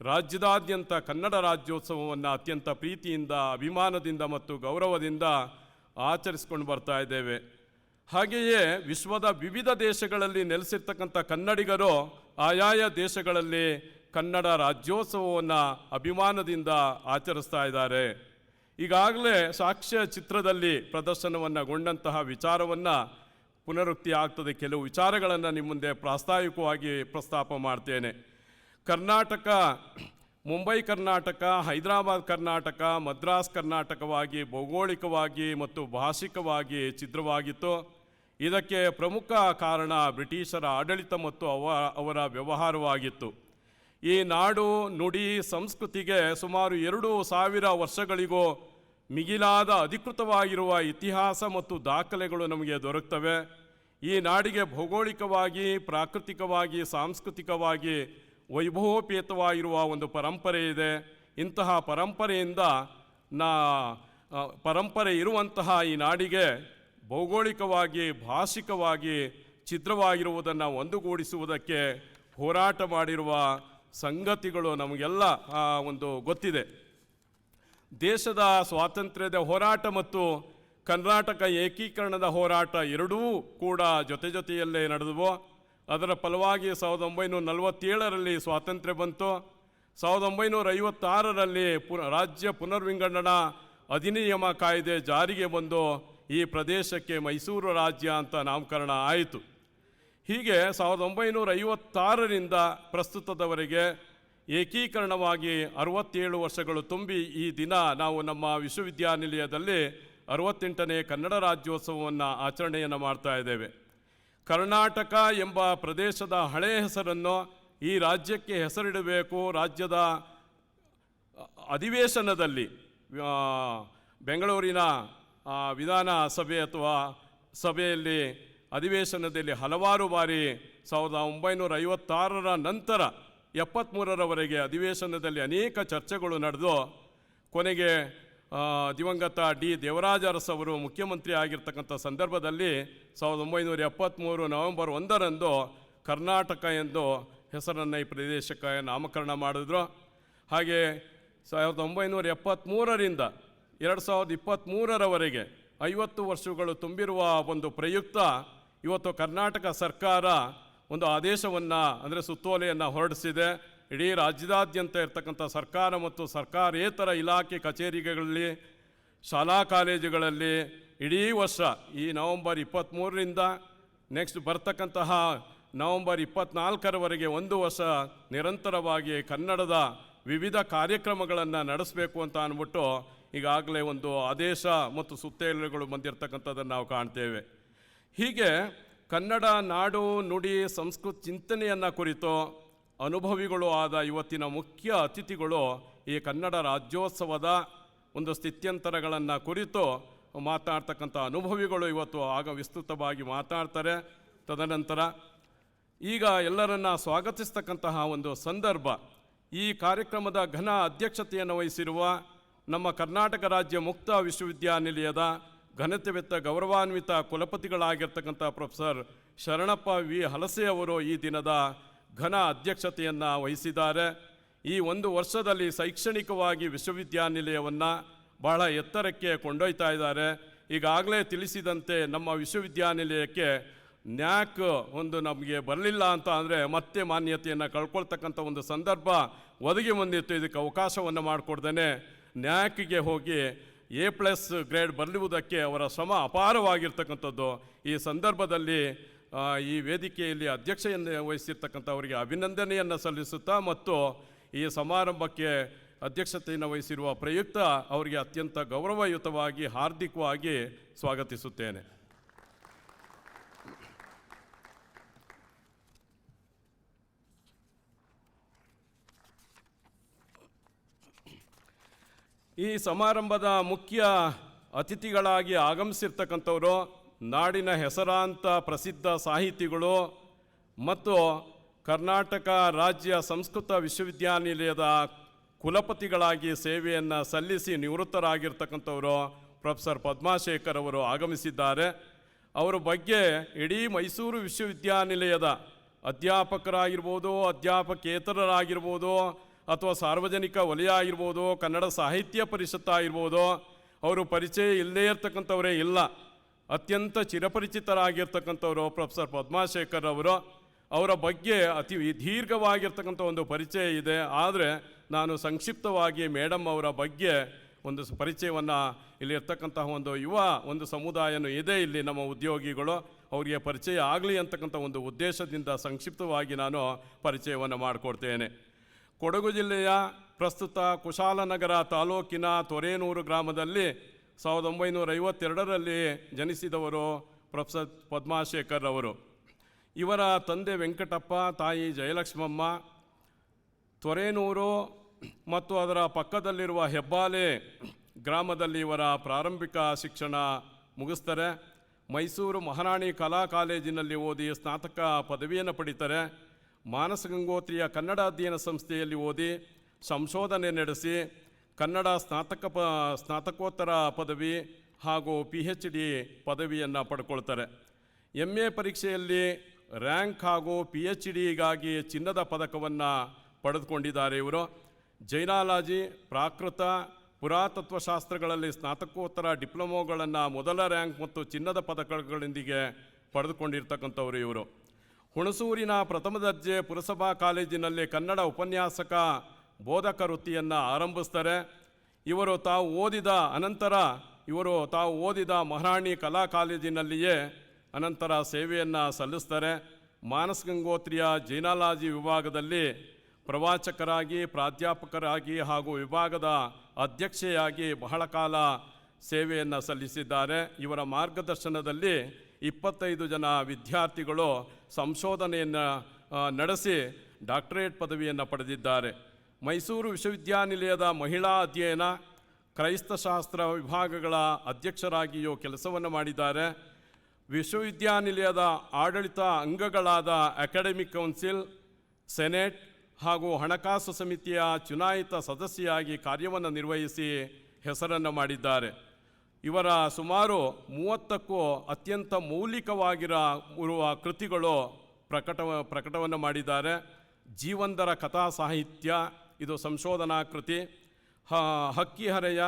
ರಾಜ್ಯದಾದ್ಯಂತ ಕನ್ನಡ ರಾಜ್ಯೋತ್ಸವವನ್ನು ಅತ್ಯಂತ ಪ್ರೀತಿಯಿಂದ, ಅಭಿಮಾನದಿಂದ ಮತ್ತು ಗೌರವದಿಂದ ಆಚರಿಸ್ಕೊಂಡು ಬರ್ತಾ ಇದ್ದೇವೆ. ಹಾಗೆಯೇ ವಿಶ್ವದ ವಿವಿಧ ದೇಶಗಳಲ್ಲಿ ನೆಲೆಸಿರ್ತಕ್ಕಂಥ ಕನ್ನಡಿಗರು ಆಯಾಯ ದೇಶಗಳಲ್ಲಿ ಕನ್ನಡ ರಾಜ್ಯೋತ್ಸವವನ್ನು ಅಭಿಮಾನದಿಂದ ಆಚರಿಸ್ತಾ ಇದ್ದಾರೆ. ಈಗಾಗಲೇ ಸಾಕ್ಷ್ಯ ಚಿತ್ರದಲ್ಲಿ ಪ್ರದರ್ಶನವನ್ನುಗೊಂಡಂತಹ ವಿಚಾರವನ್ನು ಪುನರುಕ್ತಿ ಆಗ್ತದೆ. ಕೆಲವು ವಿಚಾರಗಳನ್ನು ನಿಮ್ಮ ಮುಂದೆ ಪ್ರಾಸ್ತಾವಿಕವಾಗಿ ಪ್ರಸ್ತಾಪ ಮಾಡ್ತೇನೆ. ಕರ್ನಾಟಕ, ಮುಂಬೈ ಕರ್ನಾಟಕ, ಹೈದರಾಬಾದ್ ಕರ್ನಾಟಕ, ಮದ್ರಾಸ್ ಕರ್ನಾಟಕವಾಗಿ ಭೌಗೋಳಿಕವಾಗಿ ಮತ್ತು ಭಾಷಿಕವಾಗಿ ಛಿದ್ರವಾಗಿತ್ತು. ಇದಕ್ಕೆ ಪ್ರಮುಖ ಕಾರಣ ಬ್ರಿಟಿಷರ ಆಡಳಿತ ಮತ್ತು ಅವ, ಅವರ ವ್ಯವಹಾರವಾಗಿತ್ತು. ಈ ನಾಡು ನುಡಿ ಸಂಸ್ಕೃತಿಗೆ ಸುಮಾರು ಎರಡು ಸಾವಿರ ವರ್ಷಗಳಿಗೂ ಮಿಗಿಲಾದ ಅಧಿಕೃತವಾಗಿರುವ ಇತಿಹಾಸ ಮತ್ತು ದಾಖಲೆಗಳು ನಮಗೆ ದೊರಕ್ತವೆ. ಈ ನಾಡಿಗೆ ಭೌಗೋಳಿಕವಾಗಿ, ಪ್ರಾಕೃತಿಕವಾಗಿ, ಸಾಂಸ್ಕೃತಿಕವಾಗಿ ವೈಭವೋಪೇತವಾಗಿರುವ ಒಂದು ಪರಂಪರೆ ಇದೆ. ಇಂತಹ ಪರಂಪರೆಯಿಂದ ನಾ ಪರಂಪರೆ ಇರುವಂತಹ ಈ ನಾಡಿಗೆ ಭೌಗೋಳಿಕವಾಗಿ, ಭಾಷಿಕವಾಗಿ ಛಿದ್ರವಾಗಿರುವುದನ್ನು ಒಂದುಗೂಡಿಸುವುದಕ್ಕೆ ಹೋರಾಟ ಮಾಡಿರುವ ಸಂಗತಿಗಳು ನಮಗೆಲ್ಲ ಒಂದು ಗೊತ್ತಿದೆ. ದೇಶದ ಸ್ವಾತಂತ್ರ್ಯದ ಹೋರಾಟ ಮತ್ತು ಕರ್ನಾಟಕ ಏಕೀಕರಣದ ಹೋರಾಟ ಎರಡೂ ಕೂಡ ಜೊತೆ ಜೊತೆಯಲ್ಲೇ ನಡೆದವು. ಅದರ ಫಲವಾಗಿ ಸಾವಿರದ ಒಂಬೈನೂರ ನಲವತ್ತೇಳರಲ್ಲಿ ಸ್ವಾತಂತ್ರ್ಯ ಬಂತು. ಸಾವಿರದ ಒಂಬೈನೂರ ಐವತ್ತಾರರಲ್ಲಿ ಪುನ, ರಾಜ್ಯ ಪುನರ್ವಿಂಗಡಣಾ ಅಧಿನಿಯಮ ಕಾಯ್ದೆ ಜಾರಿಗೆ ಬಂದು ಈ ಪ್ರದೇಶಕ್ಕೆ ಮೈಸೂರು ರಾಜ್ಯ ಅಂತ ನಾಮಕರಣ ಆಯಿತು. ಹೀಗೆ ಸಾವಿರದ ಒಂಬೈನೂರ ಐವತ್ತಾರರಿಂದ ಪ್ರಸ್ತುತದವರೆಗೆ ಏಕೀಕರಣವಾಗಿ ಅರವತ್ತೇಳು ವರ್ಷಗಳು ತುಂಬಿ ಈ ದಿನ ನಾವು ನಮ್ಮ ವಿಶ್ವವಿದ್ಯಾನಿಲಯದಲ್ಲಿ ಅರವತ್ತೆಂಟನೇ ಕನ್ನಡ ರಾಜ್ಯೋತ್ಸವವನ್ನು ಆಚರಣೆಯನ್ನು ಮಾಡ್ತಾ ಇದ್ದೇವೆ. ಕರ್ನಾಟಕ ಎಂಬ ಪ್ರದೇಶದ ಹಳೆಯ ಹೆಸರನ್ನು ಈ ರಾಜ್ಯಕ್ಕೆ ಹೆಸರಿಡಬೇಕು ರಾಜ್ಯದ ಅಧಿವೇಶನದಲ್ಲಿ ಬೆಂಗಳೂರಿನ ಆ, ವಿಧಾನಸಭೆ ಅಥವಾ ಸಭೆಯಲ್ಲಿ ಅಧಿವೇಶನದಲ್ಲಿ ಹಲವಾರು ಬಾರಿ ಸಾವಿರದ ಒಂಬೈನೂರ ಐವತ್ತಾರರ ನಂತರ ಎಪ್ಪತ್ತ್ಮೂರರವರೆಗೆ ಅಧಿವೇಶನದಲ್ಲಿ ಅನೇಕ ಚರ್ಚೆಗಳು ನಡೆದು ಕೊನೆಗೆ ದಿವಂಗತ ಡಿ ದೇವರಾಜ ಅವರು ಮುಖ್ಯಮಂತ್ರಿ ಆಗಿರ್ತಕ್ಕಂಥ ಸಂದರ್ಭದಲ್ಲಿ ಸಾವಿರದ ಒಂಬೈನೂರ ಎಪ್ಪತ್ತ್ಮೂರು ನವೆಂಬರ್ ಒಂದರಂದು ಕರ್ನಾಟಕ ಎಂದು ಹೆಸರನ್ನು ಈ ಪ್ರದೇಶಕ್ಕೆ ನಾಮಕರಣ ಮಾಡಿದ್ರು. ಹಾಗೆ ಸಾವಿರದ ಒಂಬೈನೂರ ಎಪ್ಪತ್ತ್ಮೂರರಿಂದ ಎರಡು ಸಾವಿರದ ಇಪ್ಪತ್ತ್ಮೂರರವರೆಗೆ ಐವತ್ತು ವರ್ಷಗಳು ತುಂಬಿರುವ ಒಂದು ಪ್ರಯುಕ್ತ ಇವತ್ತು ಕರ್ನಾಟಕ ಸರ್ಕಾರ ಒಂದು ಆದೇಶವನ್ನು, ಅಂದರೆ ಸುತ್ತೋಲೆಯನ್ನು ಹೊರಡಿಸಿದೆ. ಇಡೀ ರಾಜ್ಯದಾದ್ಯಂತ ಇರತಕ್ಕಂಥ ಸರ್ಕಾರ ಮತ್ತು ಸರ್ಕಾರೇತರ ಇಲಾಖೆ ಕಚೇರಿಗಳಲ್ಲಿ, ಶಾಲಾ ಕಾಲೇಜುಗಳಲ್ಲಿ ಇಡೀ ವರ್ಷ ಈ ನವೆಂಬರ್ ಇಪ್ಪತ್ತ್ಮೂರರಿಂದ ನೆಕ್ಸ್ಟ್ ಬರ್ತಕ್ಕಂತಹ ನವೆಂಬರ್ ಇಪ್ಪತ್ತ್ನಾಲ್ಕರವರೆಗೆ ಒಂದು ವರ್ಷ ನಿರಂತರವಾಗಿ ಕನ್ನಡದ ವಿವಿಧ ಕಾರ್ಯಕ್ರಮಗಳನ್ನು ನಡೆಸಬೇಕು ಅಂತ ಅಂದ್ಬಿಟ್ಟು ಈಗಾಗಲೇ ಒಂದು ಆದೇಶ ಮತ್ತು ಸುತ್ತೇಲುಗಳು ಬಂದಿರತಕ್ಕಂಥದ್ದನ್ನು ನಾವು ಕಾಣ್ತೇವೆ. ಹೀಗೆ ಕನ್ನಡ ನಾಡು ನುಡಿ ಸಂಸ್ಕೃತ ಚಿಂತನೆಯನ್ನು ಕುರಿತು ಅನುಭವಿಗಳು ಆದ ಇವತ್ತಿನ ಮುಖ್ಯ ಅತಿಥಿಗಳು ಈ ಕನ್ನಡ ರಾಜ್ಯೋತ್ಸವದ ಒಂದು ಸ್ಥಿತ್ಯಂತರಗಳನ್ನು ಕುರಿತು ಮಾತಾಡ್ತಕ್ಕಂಥ ಅನುಭವಿಗಳು ಇವತ್ತು ಆಗ ವಿಸ್ತೃತವಾಗಿ ಮಾತಾಡ್ತಾರೆ. ತದನಂತರ ಈಗ ಎಲ್ಲರನ್ನ ಸ್ವಾಗತಿಸ್ತಕ್ಕಂತಹ ಒಂದು ಸಂದರ್ಭ. ಈ ಕಾರ್ಯಕ್ರಮದ ಘನ ಅಧ್ಯಕ್ಷತೆಯನ್ನು ವಹಿಸಿರುವ ನಮ್ಮ ಕರ್ನಾಟಕ ರಾಜ್ಯ ಮುಕ್ತ ವಿಶ್ವವಿದ್ಯಾನಿಲಯದ ಘನತೆವೆತ್ತ ಗೌರವಾನ್ವಿತ ಕುಲಪತಿಗಳಾಗಿರ್ತಕ್ಕಂಥ ಪ್ರೊಫೆಸರ್ ಶರಣಪ್ಪ ವಿ. ಹಲಸೆ ಅವರು ಈ ದಿನದ ಘನ ಅಧ್ಯಕ್ಷತೆಯನ್ನು ವಹಿಸಿದ್ದಾರೆ. ಈ ಒಂದು ವರ್ಷದಲ್ಲಿ ಶೈಕ್ಷಣಿಕವಾಗಿ ವಿಶ್ವವಿದ್ಯಾನಿಲಯವನ್ನು ಬಹಳ ಎತ್ತರಕ್ಕೆ ಕೊಂಡೊಯ್ತಾ ಇದ್ದಾರೆ. ಈಗಾಗಲೇ ತಿಳಿಸಿದಂತೆ ನಮ್ಮ ವಿಶ್ವವಿದ್ಯಾನಿಲಯಕ್ಕೆ ನ್ಯಾಕ್ ಒಂದು ನಮಗೆ ಬರಲಿಲ್ಲ ಅಂತ ಅಂದರೆ ಮತ್ತೆ ಮಾನ್ಯತೆಯನ್ನು ಕಳ್ಕೊಳ್ತಕ್ಕಂಥ ಒಂದು ಸಂದರ್ಭ ಒದಗಿ ಬಂದಿತ್ತು. ಇದಕ್ಕೆ ಅವಕಾಶವನ್ನು ಮಾಡಿಕೊಡ್ದೇನೆ. ನ್ಯಾಕ್ಗೆ ಹೋಗಿ ಎ ಪ್ಲಸ್ ಗ್ರೇಡ್ ಬರಲಿರುವುದಕ್ಕೆ ಅವರ ಶ್ರಮ ಅಪಾರವಾಗಿರ್ತಕ್ಕಂಥದ್ದು. ಈ ಸಂದರ್ಭದಲ್ಲಿ ಈ ವೇದಿಕೆಯಲ್ಲಿ ಅಧ್ಯಕ್ಷೆಯನ್ನು ವಹಿಸಿರ್ತಕ್ಕಂಥವರಿಗೆ ಅಭಿನಂದನೆಯನ್ನು ಸಲ್ಲಿಸುತ್ತಾ ಮತ್ತು ಈ ಸಮಾರಂಭಕ್ಕೆ ಅಧ್ಯಕ್ಷತೆಯನ್ನು ವಹಿಸಿರುವ ಪ್ರಯುಕ್ತ ಅವರಿಗೆ ಅತ್ಯಂತ ಗೌರವಯುತವಾಗಿ, ಹಾರ್ದಿಕವಾಗಿ ಸ್ವಾಗತಿಸುತ್ತೇನೆ. ಈ ಸಮಾರಂಭದ ಮುಖ್ಯ ಅತಿಥಿಗಳಾಗಿ ಆಗಮಿಸಿರ್ತಕ್ಕಂಥವರು ನಾಡಿನ ಹೆಸರಾಂತ ಪ್ರಸಿದ್ಧ ಸಾಹಿತಿಗಳು ಮತ್ತು ಕರ್ನಾಟಕ ರಾಜ್ಯ ಸಂಸ್ಕೃತ ವಿಶ್ವವಿದ್ಯಾನಿಲಯದ ಕುಲಪತಿಗಳಾಗಿ ಸೇವೆಯನ್ನು ಸಲ್ಲಿಸಿ ನಿವೃತ್ತರಾಗಿರ್ತಕ್ಕಂಥವರು ಪ್ರೊಫೆಸರ್ ಪದ್ಮಾಶೇಖರ್ ಅವರು ಆಗಮಿಸಿದ್ದಾರೆ. ಅವರ ಬಗ್ಗೆ ಇಡೀ ಮೈಸೂರು ವಿಶ್ವವಿದ್ಯಾನಿಲಯದ ಅಧ್ಯಾಪಕರಾಗಿರ್ಬೋದು, ಅಧ್ಯಾಪಕೇತರರಾಗಿರ್ಬೋದು ಅಥವಾ ಸಾರ್ವಜನಿಕ ವಲಯ ಆಗಿರ್ಬೋದು, ಕನ್ನಡ ಸಾಹಿತ್ಯ ಪರಿಷತ್ ಆಗಿರ್ಬೋದು, ಅವರು ಪರಿಚಯ ಇಲ್ಲದೇ ಇರತಕ್ಕಂಥವರೇ ಇಲ್ಲ. ಅತ್ಯಂತ ಚಿರಪರಿಚಿತರಾಗಿರ್ತಕ್ಕಂಥವರು ಪ್ರೊಫೆಸರ್ ಪದ್ಮಾಶೇಖರ್ ಅವರು. ಅವರ ಬಗ್ಗೆ ಅತಿ ದೀರ್ಘವಾಗಿರ್ತಕ್ಕಂಥ ಒಂದು ಪರಿಚಯ ಇದೆ. ಆದರೆ ನಾನು ಸಂಕ್ಷಿಪ್ತವಾಗಿ ಮೇಡಮ್ ಅವರ ಬಗ್ಗೆ ಒಂದು ಪರಿಚಯವನ್ನು ಇಲ್ಲಿ ಇರ್ತಕ್ಕಂತಹ ಒಂದು ಯುವ, ಒಂದು ಸಮುದಾಯನೂ ಇದೆ ಇಲ್ಲಿ ನಮ್ಮ ಉದ್ಯೋಗಿಗಳು. ಅವರಿಗೆ ಪರಿಚಯ ಆಗಲಿ ಅಂತಕ್ಕಂಥ ಒಂದು ಉದ್ದೇಶದಿಂದ ಸಂಕ್ಷಿಪ್ತವಾಗಿ ನಾನು ಪರಿಚಯವನ್ನು ಮಾಡಿಕೊಡ್ತೇನೆ. ಕೊಡಗು ಜಿಲ್ಲೆಯ ಪ್ರಸ್ತುತ ಕುಶಾಲನಗರ ತಾಲೂಕಿನ ತೊರೇನೂರು ಗ್ರಾಮದಲ್ಲಿ ಸಾವಿರದ ಒಂಬೈನೂರ ಐವತ್ತೆರಡರಲ್ಲಿ ಜನಿಸಿದವರು ಪ್ರೊಫೆಸರ್ ಪದ್ಮಾಶೇಖರ್ ಅವರು. ಇವರ ತಂದೆ ವೆಂಕಟಪ್ಪ, ತಾಯಿ ಜಯಲಕ್ಷ್ಮಮ್ಮ, ತೊರೇನೂರು ಮತ್ತು ಅದರ ಪಕ್ಕದಲ್ಲಿರುವ ಹೆಬ್ಬಾಲೆ ಗ್ರಾಮದಲ್ಲಿ ಇವರ ಪ್ರಾರಂಭಿಕ ಶಿಕ್ಷಣ ಮುಗಿಸ್ತಾರೆ. ಮೈಸೂರು ಮಹಾರಾಣಿ ಕಲಾ ಕಾಲೇಜಿನಲ್ಲಿ ಓದಿ ಸ್ನಾತಕ ಪದವಿಯನ್ನು ಪಡಿತಾರೆ. ಮಾನಸ ಗಂಗೋತ್ರಿಯ ಕನ್ನಡ ಅಧ್ಯಯನ ಸಂಸ್ಥೆಯಲ್ಲಿ ಓದಿ ಸಂಶೋಧನೆ ನಡೆಸಿ ಕನ್ನಡ ಸ್ನಾತಕ ಪ, ಸ್ನಾತಕೋತ್ತರ ಪದವಿ ಹಾಗೂ ಪಿ ಹೆಚ್ ಡಿ ಪದವಿಯನ್ನು ಪಡ್ಕೊಳ್ತಾರೆ. ಎಂ ಎ ಪರೀಕ್ಷೆಯಲ್ಲಿ ರ್ಯಾಂಕ್ ಹಾಗೂ ಪಿ ಎಚ್ ಡಿಗಾಗಿ ಚಿನ್ನದ ಪದಕವನ್ನು ಪಡೆದುಕೊಂಡಿದ್ದಾರೆ ಇವರು. ಜೈನಾಲಜಿ, ಪ್ರಾಕೃತ, ಪುರಾತತ್ವಶಾಸ್ತ್ರಗಳಲ್ಲಿ ಸ್ನಾತಕೋತ್ತರ ಡಿಪ್ಲೊಮೊಗಳನ್ನು ಮೊದಲ ರ್ಯಾಂಕ್ ಮತ್ತು ಚಿನ್ನದ ಪದಕಗಳೊಂದಿಗೆ ಪಡೆದುಕೊಂಡಿರ್ತಕ್ಕಂಥವ್ರು ಇವರು. ಹುಣಸೂರಿನ ಪ್ರಥಮ ದರ್ಜೆ ಪುರಸಭಾ ಕಾಲೇಜಿನಲ್ಲಿ ಕನ್ನಡ ಉಪನ್ಯಾಸಕ ಬೋಧಕ ವೃತ್ತಿಯನ್ನು ಆರಂಭಿಸ್ತಾರೆ. ಇವರು ತಾವು ಓದಿದ ಅನಂತರ, ಇವರು ತಾವು ಓದಿದ ಮಹಾರಾಣಿ ಕಲಾ ಕಾಲೇಜಿನಲ್ಲಿಯೇ ಅನಂತರ ಸೇವೆಯನ್ನು ಸಲ್ಲಿಸ್ತಾರೆ. ಮಾನಸ ಗಂಗೋತ್ರಿಯ ಜೈನಾಲಜಿ ವಿಭಾಗದಲ್ಲಿ ಪ್ರವಾಚಕರಾಗಿ, ಪ್ರಾಧ್ಯಾಪಕರಾಗಿ ಹಾಗೂ ವಿಭಾಗದ ಅಧ್ಯಕ್ಷೆಯಾಗಿ ಬಹಳ ಕಾಲ ಸೇವೆಯನ್ನು ಸಲ್ಲಿಸಿದ್ದಾರೆ. ಇವರ ಮಾರ್ಗದರ್ಶನದಲ್ಲಿ ಇಪ್ಪತ್ತೈದು ಜನ ವಿದ್ಯಾರ್ಥಿಗಳು ಸಂಶೋಧನೆಯನ್ನು ನಡೆಸಿ ಡಾಕ್ಟರೇಟ್ ಪದವಿಯನ್ನು ಪಡೆದಿದ್ದಾರೆ. ಮೈಸೂರು ವಿಶ್ವವಿದ್ಯಾನಿಲಯದ ಮಹಿಳಾ ಅಧ್ಯಯನ ಕ್ರೈಸ್ತಶಾಸ್ತ್ರ ವಿಭಾಗಗಳ ಅಧ್ಯಕ್ಷರಾಗಿಯೂ ಕೆಲಸವನ್ನು ಮಾಡಿದ್ದಾರೆ. ವಿಶ್ವವಿದ್ಯಾನಿಲಯದ ಆಡಳಿತ ಅಂಗಗಳಾದ ಅಕಾಡೆಮಿಕ್ ಕೌನ್ಸಿಲ್, ಸೆನೆಟ್ ಹಾಗೂ ಹಣಕಾಸು ಸಮಿತಿಯ ಚುನಾಯಿತ ಸದಸ್ಯೆಯಾಗಿ ಕಾರ್ಯವನ್ನು ನಿರ್ವಹಿಸಿ ಹೆಸರನ್ನು ಮಾಡಿದ್ದಾರೆ. ಇವರ ಸುಮಾರು ಮೂವತ್ತಕ್ಕೂ ಅತ್ಯಂತ ಮೌಲಿಕವಾಗಿರುವ ಕೃತಿಗಳು ಪ್ರಕಟ ಪ್ರಕಟವನ್ನು ಮಾಡಿದ್ದಾರೆ. ಜೀವಂದರ ಕಥಾ ಸಾಹಿತ್ಯ, ಇದು ಸಂಶೋಧನಾ ಕೃತಿ. ಹ ಹಕ್ಕಿಹರೆಯ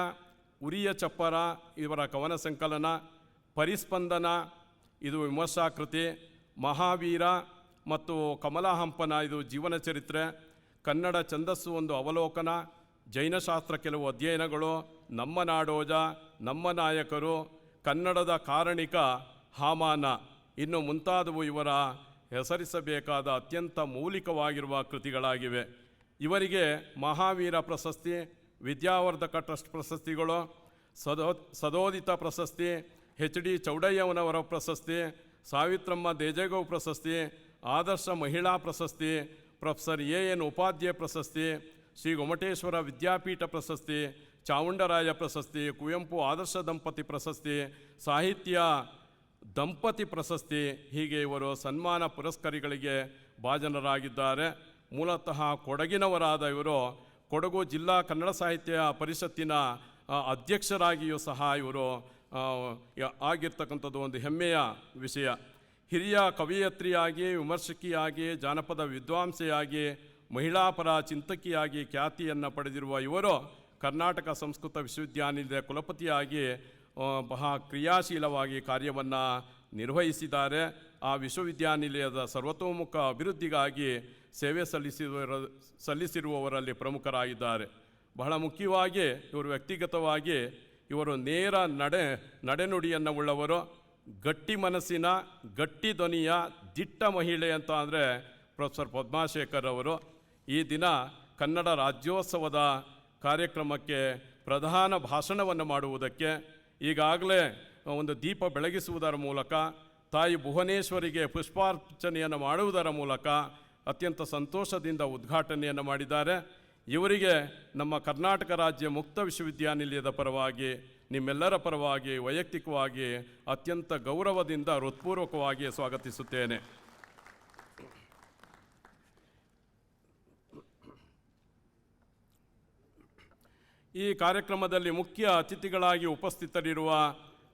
ಉರಿಯ ಚಪ್ಪರ, ಇವರ ಕವನ ಸಂಕಲನ. ಪರಿಸ್ಪಂದನ, ಇದು ವಿಮರ್ಶಾ ಕೃತಿ. ಮಹಾವೀರ ಮತ್ತು ಕಮಲಾಹಂಪನ ಇದು ಜೀವನ ಚರಿತ್ರೆ. ಕನ್ನಡ ಛಂದಸ್ಸು ಒಂದು ಅವಲೋಕನ. ಜೈನಶಾಸ್ತ್ರ ಕೆಲವು ಅಧ್ಯಯನಗಳು. ನಮ್ಮ ನಾಡೋಜ ನಮ್ಮ ನಾಯಕರು ಕನ್ನಡದ ಕಾರಣಿಕ ಹಾಮಾನ. ಇನ್ನು ಮುಂತಾದವು ಇವರ ಹೆಸರಿಸಬೇಕಾದ ಅತ್ಯಂತ ಮೌಲಿಕವಾಗಿರುವ ಕೃತಿಗಳಾಗಿವೆ. ಇವರಿಗೆ ಮಹಾವೀರ ಪ್ರಶಸ್ತಿ, ವಿದ್ಯಾವರ್ಧಕ ಟ್ರಸ್ಟ್ ಪ್ರಶಸ್ತಿಗಳು, ಸದೋ, ಸದೋದಿತ ಪ್ರಶಸ್ತಿ, ಎಚ್ ಡಿ ಚೌಡಯ್ಯವನವರ ಪ್ರಶಸ್ತಿ, ಸಾವಿತ್ರಮ್ಮ ದೇಜೇಗೌ ಪ್ರಶಸ್ತಿ, ಆದರ್ಶ ಮಹಿಳಾ ಪ್ರಶಸ್ತಿ, ಪ್ರೊಫೆಸರ್ ಎ ಎನ್ ಉಪಾಧ್ಯಾಯ ಪ್ರಶಸ್ತಿ, ಶ್ರೀ ಗೊಮಟೇಶ್ವರ ವಿದ್ಯಾಪೀಠ ಪ್ರಶಸ್ತಿ ಚಾವುಂಡರಾಯ ಪ್ರಶಸ್ತಿ, ಕುವೆಂಪು ಆದರ್ಶ ದಂಪತಿ ಪ್ರಶಸ್ತಿ, ಸಾಹಿತ್ಯ ದಂಪತಿ ಪ್ರಶಸ್ತಿ, ಹೀಗೆ ಇವರು ಸನ್ಮಾನ ಪುರಸ್ಕಾರಿಗಳಿಗೆ ಭಾಜನರಾಗಿದ್ದಾರೆ. ಮೂಲತಃ ಕೊಡಗಿನವರಾದ ಇವರು ಕೊಡಗು ಜಿಲ್ಲಾ ಕನ್ನಡ ಸಾಹಿತ್ಯ ಪರಿಷತ್ತಿನ ಅಧ್ಯಕ್ಷರಾಗಿಯೂ ಸಹ ಇವರು ಆಗಿರ್ತಕ್ಕಂಥದ್ದು ಒಂದು ಹೆಮ್ಮೆಯ ವಿಷಯ. ಹಿರಿಯ ಕವಿಯತ್ರಿಯಾಗಿ, ವಿಮರ್ಶಕಿಯಾಗಿ, ಜಾನಪದ ವಿದ್ವಾಂಸೆಯಾಗಿ ಮಹಿಳಾಪರ ಚಿಂತಕಿಯಾಗಿ ಖ್ಯಾತಿಯನ್ನು ಪಡೆದಿರುವ ಇವರು ಕರ್ನಾಟಕ ಸಂಸ್ಕೃತ ವಿಶ್ವವಿದ್ಯಾನಿಲಯದ ಕುಲಪತಿಯಾಗಿ ಬಹ ಕ್ರಿಯಾಶೀಲವಾಗಿ ಕಾರ್ಯವನ್ನು ನಿರ್ವಹಿಸಿದ್ದಾರೆ. ಆ ವಿಶ್ವವಿದ್ಯಾನಿಲಯದ ಸರ್ವತೋಮುಖ ಅಭಿವೃದ್ಧಿಗಾಗಿ ಸೇವೆ ಸಲ್ಲಿಸಿರುವ, ಸಲ್ಲಿಸಿರುವವರಲ್ಲಿ ಪ್ರಮುಖರಾಗಿದ್ದಾರೆ. ಬಹಳ ಮುಖ್ಯವಾಗಿ ಇವರು ವ್ಯಕ್ತಿಗತವಾಗಿ ಇವರು ನೇರ ನಡೆ, ನಡೆನುಡಿಯನ್ನು ಉಳ್ಳವರು. ಗಟ್ಟಿ ಮನಸ್ಸಿನ, ಗಟ್ಟಿ ಧ್ವನಿಯ ದಿಟ್ಟ ಮಹಿಳೆ ಅಂತ ಅಂದರೆ ಪ್ರೊಫೆಸರ್ ಪದ್ಮಾಶೇಖರ್ ಅವರು. ಈ ದಿನ ಕನ್ನಡ ರಾಜ್ಯೋತ್ಸವದ ಕಾರ್ಯಕ್ರಮಕ್ಕೆ ಪ್ರಧಾನ ಭಾಷಣವನ್ನು ಮಾಡುವುದಕ್ಕೆ ಈಗಾಗಲೇ ಒಂದು ದೀಪ ಬೆಳಗಿಸುವುದರ ಮೂಲಕ, ತಾಯಿ ಭುವನೇಶ್ವರಿಗೆ ಪುಷ್ಪಾರ್ಚನೆಯನ್ನು ಮಾಡುವುದರ ಮೂಲಕ ಅತ್ಯಂತ ಸಂತೋಷದಿಂದ ಉದ್ಘಾಟನೆಯನ್ನು ಮಾಡಿದ್ದಾರೆ. ಇವರಿಗೆ ನಮ್ಮ ಕರ್ನಾಟಕ ರಾಜ್ಯ ಮುಕ್ತ ವಿಶ್ವವಿದ್ಯಾನಿಲಯದ ಪರವಾಗಿ, ನಿಮ್ಮೆಲ್ಲರ ಪರವಾಗಿ, ವೈಯಕ್ತಿಕವಾಗಿ ಅತ್ಯಂತ ಗೌರವದಿಂದ ಹೃತ್ಪೂರ್ವಕವಾಗಿ ಸ್ವಾಗತಿಸುತ್ತೇನೆ. ಈ ಕಾರ್ಯಕ್ರಮದಲ್ಲಿ ಮುಖ್ಯ ಅತಿಥಿಗಳಾಗಿ ಉಪಸ್ಥಿತರಿರುವ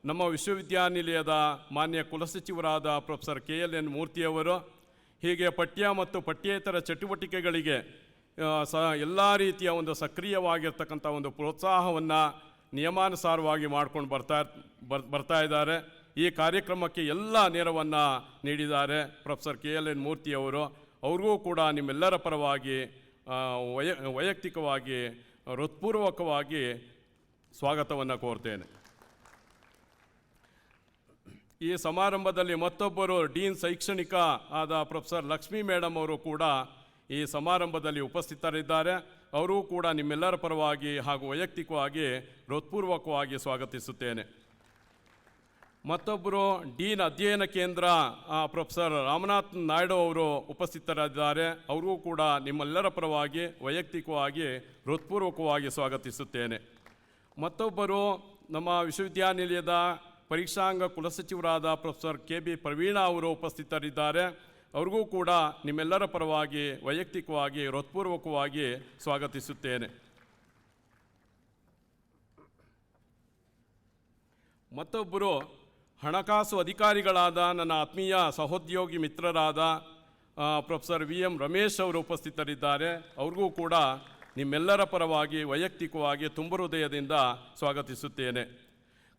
ನಮ್ಮ ವಿಶ್ವವಿದ್ಯಾನಿಲಯದ ಮಾನ್ಯ ಕುಲಸಚಿವರಾದ ಪ್ರೊಫೆಸರ್ ಕೆ ಎಲ್ ಎನ್ ಮೂರ್ತಿಯವರು ಹೀಗೆ ಪಠ್ಯ ಮತ್ತು ಪಠ್ಯೇತರ ಚಟುವಟಿಕೆಗಳಿಗೆ ಸ, ಎಲ್ಲ ರೀತಿಯ ಒಂದು ಸಕ್ರಿಯವಾಗಿರ್ತಕ್ಕಂಥ ಒಂದು ಪ್ರೋತ್ಸಾಹವನ್ನು ನಿಯಮಾನುಸಾರವಾಗಿ ಮಾಡ್ಕೊಂಡು ಬರ್ತಾ, ಬರ್, ಬರ್ತಾ ಇದ್ದಾರೆ. ಈ ಕಾರ್ಯಕ್ರಮಕ್ಕೆ ಎಲ್ಲ ನೆರವನ್ನು ನೀಡಿದ್ದಾರೆ ಪ್ರೊಫೆಸರ್ ಕೆ ಎಲ್ ಎನ್ ಮೂರ್ತಿಯವರು ಅವ್ರಿಗೂ ಕೂಡ ನಿಮ್ಮೆಲ್ಲರ ಪರವಾಗಿ ವೈಯಕ್ತಿಕವಾಗಿ ಹೃತ್ಪೂರ್ವಕವಾಗಿ ಸ್ವಾಗತವನ್ನು ಕೋರ್ತೇನೆ. ಈ ಸಮಾರಂಭದಲ್ಲಿ ಮತ್ತೊಬ್ಬರು ಡೀನ್ ಶೈಕ್ಷಣಿಕ ಆದ ಪ್ರೊಫೆಸರ್ ಲಕ್ಷ್ಮೀ ಮೇಡಮ್ ಅವರು ಕೂಡ ಈ ಸಮಾರಂಭದಲ್ಲಿ ಉಪಸ್ಥಿತರಿದ್ದಾರೆ. ಅವರೂ ಕೂಡ ನಿಮ್ಮೆಲ್ಲರ ಪರವಾಗಿ ಹಾಗೂ ವೈಯಕ್ತಿಕವಾಗಿ ಹೃತ್ಪೂರ್ವಕವಾಗಿ ಸ್ವಾಗತಿಸುತ್ತೇನೆ. ಮತ್ತೊಬ್ಬರು ಡೀನ್ ಅಧ್ಯಯನ ಕೇಂದ್ರ ಪ್ರೊಫೆಸರ್ ರಾಮನಾಥ್ ನಾಯ್ಡು ಅವರು ಉಪಸ್ಥಿತರಿದ್ದಾರೆ. ಅವರಿಗೂ ಕೂಡ ನಿಮ್ಮೆಲ್ಲರ ಪರವಾಗಿ ವೈಯಕ್ತಿಕವಾಗಿ, ಹೃತ್ಪೂರ್ವಕವಾಗಿ ಸ್ವಾಗತಿಸುತ್ತೇನೆ. ಮತ್ತೊಬ್ಬರು ನಮ್ಮ ವಿಶ್ವವಿದ್ಯಾನಿಲಯದ ಪರೀಕ್ಷಾಂಗ ಕುಲಸಚಿವರಾದ ಪ್ರೊಫೆಸರ್ ಕೆ ಬಿ ಪ್ರವೀಣ ಅವರು ಉಪಸ್ಥಿತರಿದ್ದಾರೆ. ಅವ್ರಿಗೂ ಕೂಡ ನಿಮ್ಮೆಲ್ಲರ ಪರವಾಗಿ ವೈಯಕ್ತಿಕವಾಗಿ, ಹೃತ್ಪೂರ್ವಕವಾಗಿ ಸ್ವಾಗತಿಸುತ್ತೇನೆ. ಮತ್ತೊಬ್ಬರು ಹಣಕಾಸು ಅಧಿಕಾರಿಗಳಾದ ನನ್ನ ಆತ್ಮೀಯ ಸಹೋದ್ಯೋಗಿ ಮಿತ್ರರಾದ ಪ್ರೊಫೆಸರ್ ವಿ ಎಂ ರಮೇಶ್ ಅವರು ಉಪಸ್ಥಿತರಿದ್ದಾರೆ. ಅವ್ರಿಗೂ ಕೂಡ ನಿಮ್ಮೆಲ್ಲರ ಪರವಾಗಿ ವೈಯಕ್ತಿಕವಾಗಿ ತುಂಬ ಹೃದಯದಿಂದ ಸ್ವಾಗತಿಸುತ್ತೇನೆ.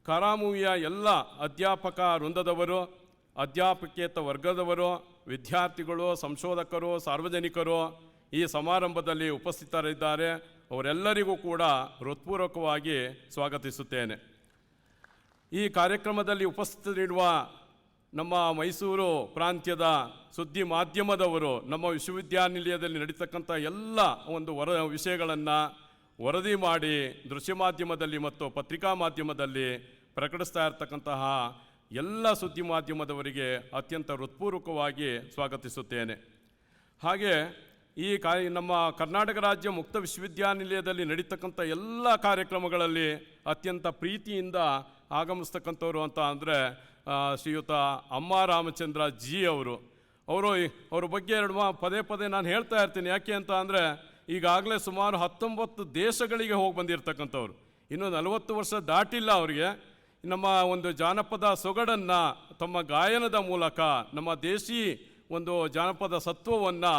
ಕರಾಮುವಿಯ ಎಲ್ಲ ಅಧ್ಯಾಪಕ ವೃಂದದವರು, ಅಧ್ಯಾಪಕೇತ ವರ್ಗದವರು, ವಿದ್ಯಾರ್ಥಿಗಳು, ಸಂಶೋಧಕರು, ಸಾರ್ವಜನಿಕರು ಈ ಸಮಾರಂಭದಲ್ಲಿ ಉಪಸ್ಥಿತರಿದ್ದಾರೆ. ಅವರೆಲ್ಲರಿಗೂ ಕೂಡ ಹೃತ್ಪೂರ್ವಕವಾಗಿ ಸ್ವಾಗತಿಸುತ್ತೇನೆ. ಈ ಕಾರ್ಯಕ್ರಮದಲ್ಲಿ ಉಪಸ್ಥಿತರಿರುವ ನಮ್ಮ ಮೈಸೂರು ಪ್ರಾಂತ್ಯದ ಸುದ್ದಿ ಮಾಧ್ಯಮದವರು, ನಮ್ಮ ವಿಶ್ವವಿದ್ಯಾನಿಲಯದಲ್ಲಿ ನಡೀತಕ್ಕಂಥ ಎಲ್ಲ ಒಂದು ವರ ವಿಷಯಗಳನ್ನು ವರದಿ ಮಾಡಿ ದೃಶ್ಯ ಮಾಧ್ಯಮದಲ್ಲಿ ಮತ್ತು ಪತ್ರಿಕಾ ಮಾಧ್ಯಮದಲ್ಲಿ ಪ್ರಕಟಿಸ್ತಾ ಇರತಕ್ಕಂತಹ ಎಲ್ಲ ಸುದ್ದಿ ಮಾಧ್ಯಮದವರಿಗೆ ಅತ್ಯಂತ ಹೃತ್ಪೂರ್ವಕವಾಗಿ ಸ್ವಾಗತಿಸುತ್ತೇನೆ. ಹಾಗೆ ಈ ಕಾರ್ಯ ನಮ್ಮ ಕರ್ನಾಟಕ ರಾಜ್ಯ ಮುಕ್ತ ವಿಶ್ವವಿದ್ಯಾನಿಲಯದಲ್ಲಿ ನಡೀತಕ್ಕಂಥ ಎಲ್ಲ ಕಾರ್ಯಕ್ರಮಗಳಲ್ಲಿ ಅತ್ಯಂತ ಪ್ರೀತಿಯಿಂದ ಆಗಮಿಸ್ತಕ್ಕಂಥವ್ರು ಅಂತ ಅಂದರೆ ಶ್ರೀಯುತ ಅಮ್ಮ ರಾಮಚಂದ್ರ ಜಿ ಅವರು. ಅವರು ಅವ್ರ ಬಗ್ಗೆ ಎರಡು ಮಾ, ಪದೇ ಪದೇ ನಾನು ಹೇಳ್ತಾ ಇರ್ತೀನಿ. ಯಾಕೆ ಅಂತ ಅಂದರೆ, ಈಗಾಗಲೇ ಸುಮಾರು ಹತ್ತೊಂಬತ್ತು ದೇಶಗಳಿಗೆ ಹೋಗಿ ಬಂದಿರತಕ್ಕಂಥವ್ರು. ಇನ್ನೂ ನಲವತ್ತು ವರ್ಷ ದಾಟಿಲ್ಲ ಅವರಿಗೆ. ನಮ್ಮ ಒಂದು ಜಾನಪದ ಸೊಗಡನ್ನು, ತಮ್ಮ ಗಾಯನದ ಮೂಲಕ, ನಮ್ಮ ದೇಶಿ ಒಂದು ಜಾನಪದ ಸತ್ವವನ್ನು,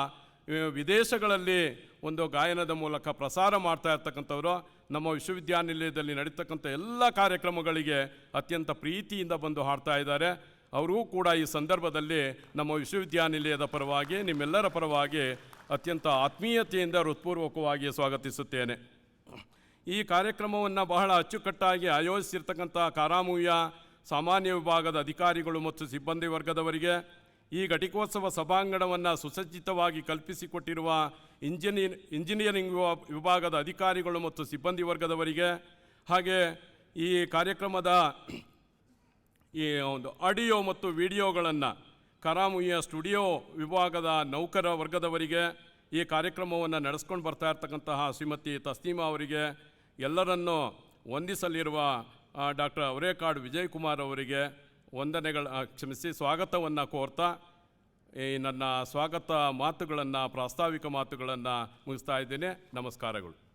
ವಿದೇಶಗಳಲ್ಲಿ ಒಂದು ಗಾಯನದ ಮೂಲಕ ಪ್ರಸಾರ ಮಾಡ್ತಾ ಇರ್ತಕ್ಕಂಥವ್ರು. ನಮ್ಮ ವಿಶ್ವವಿದ್ಯಾನಿಲಯದಲ್ಲಿ ನಡೀತಕ್ಕಂಥ ಎಲ್ಲ ಕಾರ್ಯಕ್ರಮಗಳಿಗೆ ಅತ್ಯಂತ ಪ್ರೀತಿಯಿಂದ ಬಂದು ಹಾಡ್ತಾ ಇದ್ದಾರೆ. ಅವರಿಗೂ ಕೂಡ ಈ ಸಂದರ್ಭದಲ್ಲಿ ನಮ್ಮ ವಿಶ್ವವಿದ್ಯಾನಿಲಯದ ಪರವಾಗಿ, ನಿಮ್ಮೆಲ್ಲರ ಪರವಾಗಿ ಅತ್ಯಂತ ಆತ್ಮೀಯತೆಯಿಂದ ಹೃತ್ಪೂರ್ವಕವಾಗಿ ಸ್ವಾಗತಿಸುತ್ತೇನೆ. ಈ ಕಾರ್ಯಕ್ರಮವನ್ನು ಬಹಳ ಅಚ್ಚುಕಟ್ಟಾಗಿ ಆಯೋಜಿಸಿರ್ತಕ್ಕಂಥ ಕಾರಾಮುಯ್ಯ ಸಾಮಾನ್ಯ ವಿಭಾಗದ ಅಧಿಕಾರಿಗಳು ಮತ್ತು ಸಿಬ್ಬಂದಿ ವರ್ಗದವರಿಗೆ ಈ ಘಟಿಕೋತ್ಸವ ಸಭಾಂಗಣವನ್ನು ಸುಸಜ್ಜಿತವಾಗಿ ಕಲ್ಪಿಸಿಕೊಟ್ಟಿರುವ ಇಂಜಿನಿಯರ್ ಇಂಜಿನಿಯರಿಂಗ್ ವಿಭಾ- ವಿಭಾಗದ ಅಧಿಕಾರಿಗಳು ಮತ್ತು ಸಿಬ್ಬಂದಿ ವರ್ಗದವರಿಗೆ ಹಾಗೆ ಈ ಕಾರ್ಯಕ್ರಮದ ಈ ಒಂದು ಆಡಿಯೋ ಮತ್ತು ವಿಡಿಯೋಗಳನ್ನು ಕರಾಮುಯಿಯ ಸ್ಟುಡಿಯೋ ವಿಭಾಗದ ನೌಕರ ವರ್ಗದವರಿಗೆ ಈ ಕಾರ್ಯಕ್ರಮವನ್ನು ನಡೆಸ್ಕೊಂಡು ಬರ್ತಾ ಇರ್ತಕ್ಕಂತಹ ಶ್ರೀಮತಿ ತಸ್ನೀಮಾ ಅವರಿಗೆ, ಎಲ್ಲರನ್ನೂ ವಂದಿಸಲಿರುವ ಡಾಕ್ಟರ್ ಅವರೇಕಾಡು ವಿಜಯಕುಮಾರ್ ಅವರಿಗೆ ವಂದನೆಗಳ ಕ್ಷಮಿಸಿ ಸ್ವಾಗತವನ್ನು ಕೋರ್ತಾ ಈ ನನ್ನ ಸ್ವಾಗತ ಮಾತುಗಳನ್ನು ಪ್ರಾಸ್ತಾವಿಕ ಮಾತುಗಳನ್ನು ಮುಗಿಸ್ತಾ ಇದ್ದೇನೆ. ನಮಸ್ಕಾರಗಳು.